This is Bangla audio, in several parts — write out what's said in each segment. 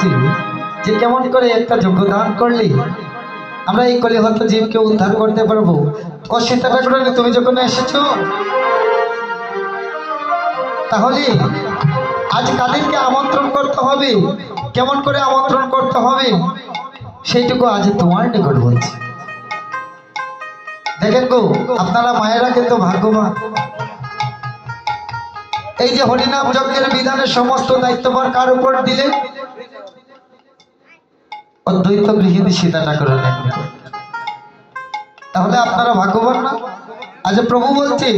আলোচনা যে কেমন করে একটা যোগ্যদান করলে, আমরা এই কলিহত জীবকে উদ্ধার করতে পারব। ও সীতা তুমি যখন এসেছ, তাহলে আজ কাদেরকে আমন্ত্রণ করতে হবে, কেমন করে আমন্ত্রণ করতে হবে, সেইটুকু আজ তোমার নিকট বলছি। দেখেন গো, আপনারা মায়েরা কিন্তু ভাগ্যবান। এই যে হরিনাম যজ্ঞের বিধানের সমস্ত দায়িত্বভার কার উপর দিলে অদ্বৈত গৃহিণী সীতা ঠাকুরের তাহলে আপনারা ভাগ্যবান না? আজ প্রভু বলছে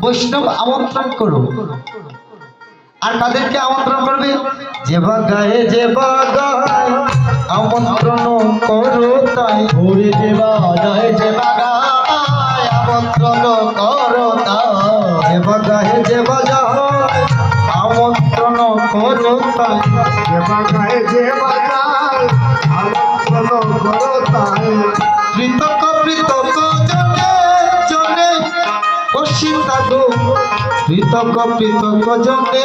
বৈষ্ণব আমন্ত্রণ করো। আর কাদেরকে আমন্ত্রণ করবে? যে বাগায় যে বাগায় আমন্ত্রণ করো তাই। ঘুরে যে বাজায় যে বাগায় আমন্ত্রণ করো যে বাগায় যে বাজায় আমন্ত্রণ করো তাই। যে বাগায় যে বাজায় কৃতজ্ঞ কৃতজ্ঞ জনে কৃতজ্ঞ জনে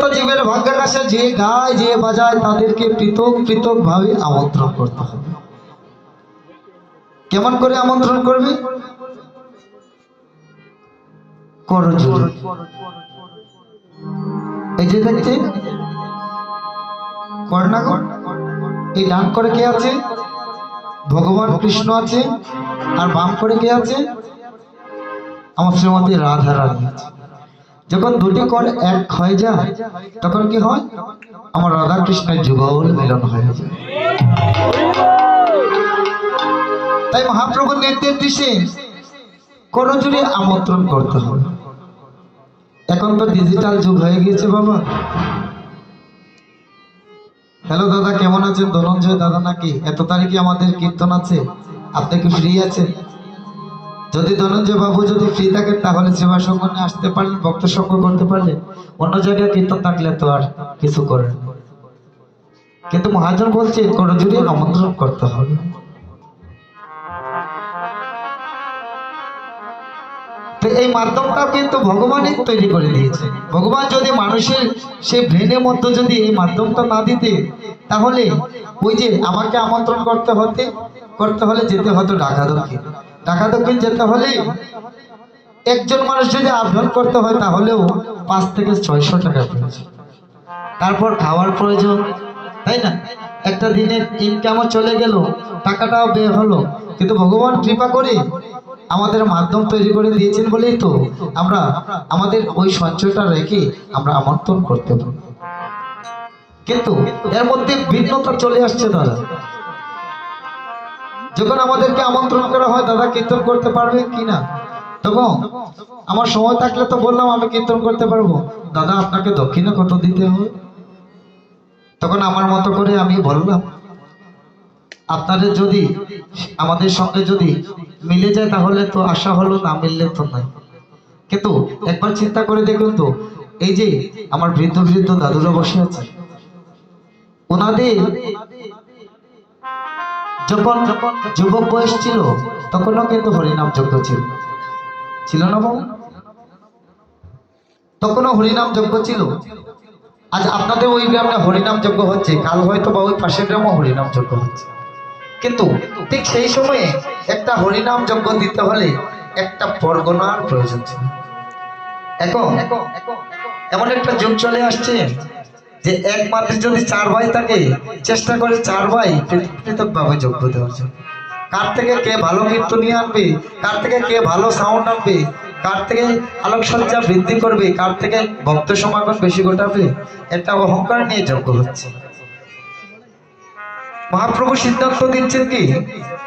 গো জীবের ভাগ্যের কাছে যে গায়, যে বাজায়, তাদেরকে পৃথক পৃথক ভাবে আমন্ত্রণ করতে হবে। কেমন করে আমন্ত্রণ করবে? এই যে দেখছে এই ডান করে কে আছে? ভগবান কৃষ্ণ আছে, আর বাম করে কে আছে? আমার শ্রীমতী রাধা রানী আছে। যখন দুটি কর এক হয়ে যায়, তখন কি হয়? আমার রাধা কৃষ্ণের যুগল মিলন হয়ে যায়। দিছে করজুড়ে আমন্ত্রণ করতে হবে এখন তো ডিজিটাল যুগ হয়ে গিয়েছে বাবা। হ্যালো দাদা, কেমন আছেন? ধনঞ্জয় দাদা নাকি? এত তারিখে আমাদের কীর্তন আছে। আপনি কি ফ্রি আছেন? যদি ধনঞ্জয় বাবু যদি ফ্রি থাকেন, তাহলে সেবা সঙ্গনে আসতে পারলেন ভক্ত সঙ্গ করতে পারলেন অন্য জায়গায় কীর্তন থাকলে তো আর কিছু করেন। কিন্তু মহাজন বলছে করজুড়ে আমন্ত্রণ করতে হবে। তো এই মাধ্যমটা কিন্তু ভগবানই তৈরি করে দিয়েছে। ভগবান যদি মানুষের সে ব্রেনের মধ্যে যদি এই মাধ্যমটা না দিতে, তাহলে ওই যে আমাকে আমন্ত্রণ করতে হতে, করতে হলে যেতে হতো ঢাকা দক্ষিণ ঢাকা দক্ষিণ যেতে হলে একজন মানুষ যদি আহ্বান করতে হয়, তাহলেও পাঁচ থেকে ছয়শো টাকা প্রয়োজন। তারপর খাওয়ার প্রয়োজন, তাই না? একটা দিনের ইনকামও চলে গেল, টাকাটাও বের হলো। কিন্তু ভগবান কৃপা করে আমাদের মাধ্যম তৈরি করে দিয়েছেন বলেই তো আমরা, আমাদের ওই সঞ্চয়টা রেখে আমরা আমন্ত্রণ করতে পারি। কিন্তু এর মধ্যে ভিন্নতা চলে আসছে দাদা। যখন আমাদেরকে আমন্ত্রণ করা হয়, দাদা কীর্তন করতে পারবে কি না? তখন আমার সময় থাকলে তো বললাম, আমি কীর্তন করতে পারব। দাদা, আপনাকে দক্ষিণে কত দিতে হবে? তখন আমার মতো করে আমি বললাম আপনাদের যদি, আমাদের সঙ্গে যদি মিলে যায় তাহলে তো আশা হলো না মিললে তো নাই কিন্তু একবার চিন্তা করে দেখুন তো, এই যে আমার বৃদ্ধ বৃদ্ধ দাদুরা বসে আছে, ওনাদের যখন যুবক বয়স ছিল, তখনও কিন্তু হরিনাম যজ্ঞ ছিল। ছিল না বাবু? তখনও হরিনাম যজ্ঞ ছিল। আজ আপনাদের ওই গ্রামে হরিনাম যজ্ঞ হচ্ছে, কাল হয়তো বা ওই পাশের গ্রামও হরিনাম যজ্ঞ হচ্ছে। কিন্তু ঠিক সেই সময়ে একটা হরিনাম যজ্ঞ দিতে হলে একটা পরগনার প্রয়োজন ছিল। এখন এমন একটা যুগ চলে আসছে যে এক যদি চার ভাই থাকে, চেষ্টা করে চার ভাই পৃথক ভাবে যোগ্য দেওয়ার জন্য। কার থেকে কে ভালো কীর্তনিয়ে আনবে, কার থেকে কে ভালো সাউন্ড আনবে, কার থেকে আলোকসজ্জা বৃদ্ধি করবে, কার থেকে ভক্ত সমাগম বেশি ঘটাবে একটা অহংকার নিয়ে যোগ্য হচ্ছে। মহাপ্রভু সিদ্ধান্ত দিচ্ছেন কি?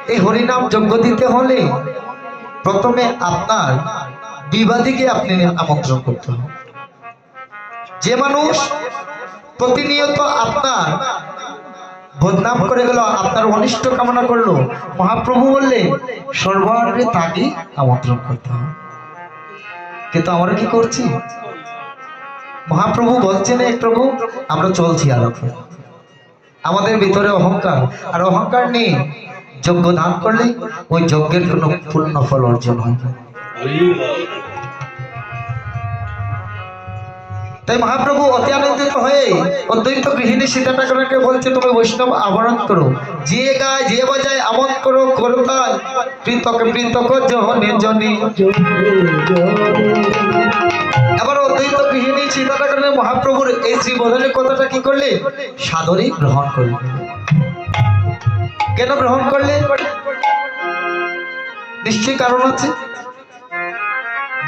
এই হরিনাম যজ্ঞ দিতে হলে প্রথমে আপনার বিবাদীকে আপনি আমন্ত্রণ করতে হবে। যে মানুষ প্রতিনিয়ত আপনার বদনাম করে গেল, আপনার অনিষ্ট কামনা করল, মহাপ্রভু বললেন সর্বাগ্রে তাকে আমন্ত্রণ করতে হবে। কিন্তু আমরা কি করছি? মহাপ্রভু বলছেন এক প্রভু, আমরা চলছি আলোকে। আমাদের ভিতরে অহংকার। আর অহংকার নেই, যজ্ঞ দান করলে ওই যজ্ঞের কোনো পূর্ণ ফল অর্জন হয়। তাই মহাপ্রভু অতি আনন্দিত হয়ে অদ্বৈত গৃহিণী সীতা ঠাকুরকে বলছে, তুমি বৈষ্ণব, আবরণ করো। যে গায়, যে বাজায় আমন করো করো তাই পৃথক পৃথক, জহনে জনে। এবার অদ্বৈত গৃহিণী সীতা ঠাকুরের মহাপ্রভুর এই শ্রী কথাটা কি করলে? সাদরে গ্রহণ করলে কেন গ্রহণ করলে নিশ্চয়ই কারণ আছে।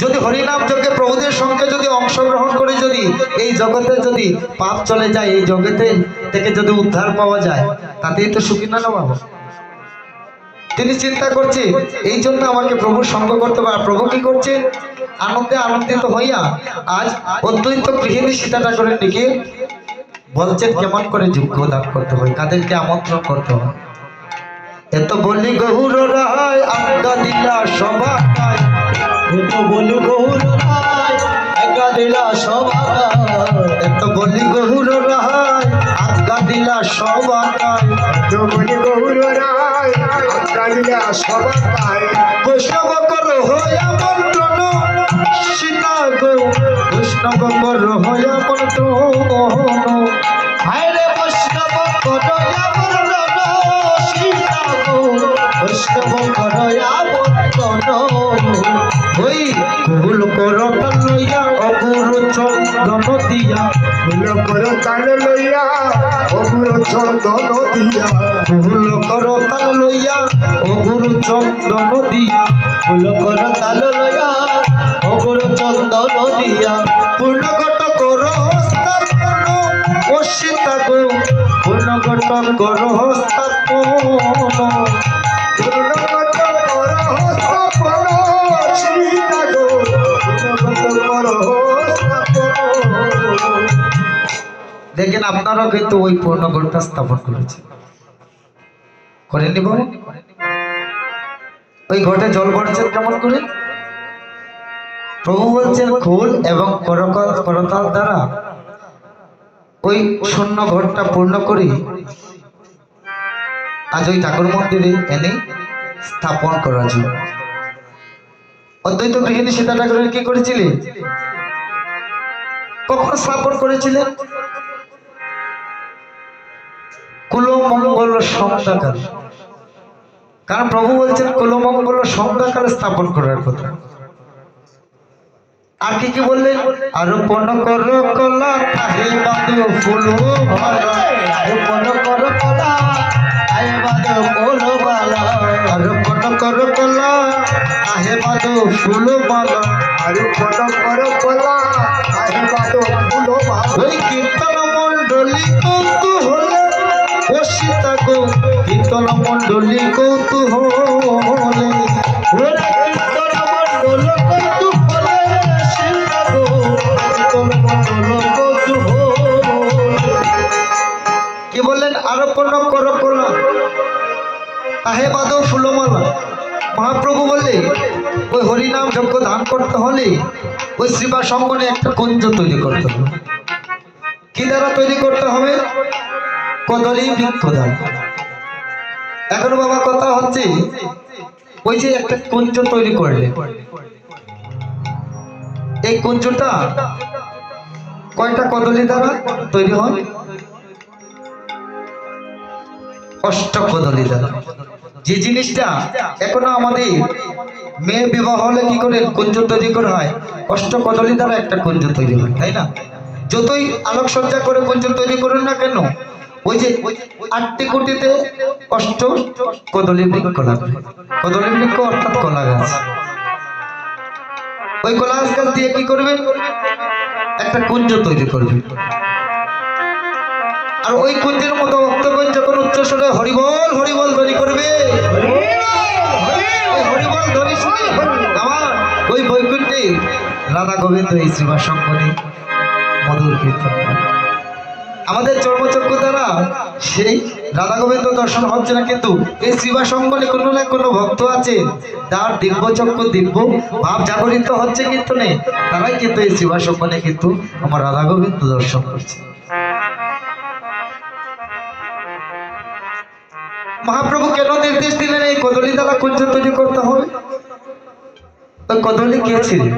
যদি হরিনাম যজ্ঞে প্রভুদের সঙ্গে যদি অংশগ্রহণ করে যদি এই জগতে যদি পাপ চলে যায়, এই জগতে থেকে যদি উদ্ধার পাওয়া যায়, তাতেই তো সুখী না বাবা তিনি চিন্তা করছে, এই জন্য আমাকে প্রভুর সঙ্গ করতে পারে প্রভু কি করছে? আনন্দে আনন্দিত হইয়া আজ অদ্বৈত গৃহিণী সীতা ঠাকুরের দিকে বলছেন কেমন করে যোগ্য দান করতে হয়? কাদেরকে আমন্ত্রণ করতে হয়? এত বলি গহুর রায় আজ্ঞা দিলা সবাই এতো বলু গৌর রায় একা দিলা সবাই এত বলি গহুর রায় আজ্ঞা দিলা সবাই জগনি গৌর রায় কালিয়া সবাই বৈষ্ণব কর হয়া মন্ত্রণ সীতা গো বৈষ্ণব কর হয়া মন্ত্রণ হায়রে বৈষ্ণব করয়া বর্ণন সীতা গো বৈষ্ণব করয়া বর্ণন ওই ভুল কর লইয়া অগুরু চন্দন দিয়া। ফুল কর তাল লইয়া অগুর চন্দন দিয়া। ভুল কর তাল লইয়া অগুরু চন্দন দিয়া। ফুল কর তাল লয়া অগুর চন্দন দিয়া পূর্ণগত কর হস্তার্পণ ও সীতা গো পূর্ণগত দেখেন, আপনারাও কিন্তু ওই পূর্ণ পূর্ণগণটা স্থাপন করেছে করেননি বাবু? ওই ঘটে জল ভরছেন কেমন করে? প্রভু বলছেন খোল এবং করতাল দ্বারা ওই শূন্য ঘরটা পূর্ণ করে। আজ ওই ঠাকুর মন্দিরে এনে স্থাপন করার জন্য অদ্বৈত গৃহিণী সীতা ঠাকুরের কি করেছিলেন? কখন স্থাপন করেছিলেন? কুলমঙ্গল সংখ্যাকার কারণ প্রভু বলছেন কুলমঙ্গল সংখ্যাকার স্থাপন করার কথা। আর কি কি বললেন আরোপণ কর কলা, তাহে বাঁধো ফুল। রূপন কর কলা আয় বাদ কোল বালা। আরোপণ কর কলা, তাহে বাঁধো ফুল আর কত কর কলা আহে বাদ ফুল মালা ওই কীর্তন মন্ডলী কৌতূহলে, ও সীতা গো। কীর্তন মন্ডলী কৌতূহলে তাহে বাদও ফুলমালা? মহাপ্রভু বললে, ওই হরিনাম যজ্ঞ দান করতে হলে ওই শ্রীবা সঙ্গনে একটা কুঞ্জ তৈরি করতে হবে। কি দ্বারা তৈরি করতে হবে? কদলী বৃক্ষ দ্বারা এখন বাবা, কথা হচ্ছে, ওই যে একটা কুঞ্জ তৈরি করলে, এই কুঞ্জটা কয়টা কদলী দ্বারা তৈরি হয়? অষ্টকদলী দ্বারা। যে জিনিসটা এখনও আমাদের মেয়ে বিবাহ হলে কি করে কুঞ্জ তৈরি করা হয়? অষ্টকদলী দ্বারা একটা কুঞ্জ তৈরি হয়, তাই না? যতই আলোকসজ্জা করে কুঞ্জ তৈরি করুন না কেন, ওই যে আটটি কোটিতে অষ্ট কদলী বৃক্ষ লাগবে। কদলী বৃক্ষ অর্থাৎ কলা গাছ। ওই কলা গাছ দিয়ে কি করবে একটা কুঞ্জ তৈরি করবে আর ওই কুঞ্জের মতো ভক্তগণ যখন উচ্চ উচ্চস্বরে হরিবল হরিবল ধ্বনি করবে। হরিবল শুনে ওই বৈকুণ্ঠে রাধা গোবিন্দ এই শ্রীমা শঙ্করী মধুর কীর্তন আমাদের চর্মচক্র দ্বারা সেই রাধা গোবিন্দ দর্শন হচ্ছে না, কিন্তু এই শ্রীবা শঙ্করী কোনো না কোনো ভক্ত আছে তার দিব্য চক্র দিব্য ভাব জাগরিত হচ্ছে কীর্তনে। তারাই কিন্তু এই শ্রীমা শঙ্করে কিন্তু আমার রাধা গোবিন্দ দর্শন করছে। মহাপ্রভু কেন নির্দেশ দিলেন, এই কদলী দ্বারা কুঞ্জ তৈরি করতে হবে? তো কদলী কে ছিলেন?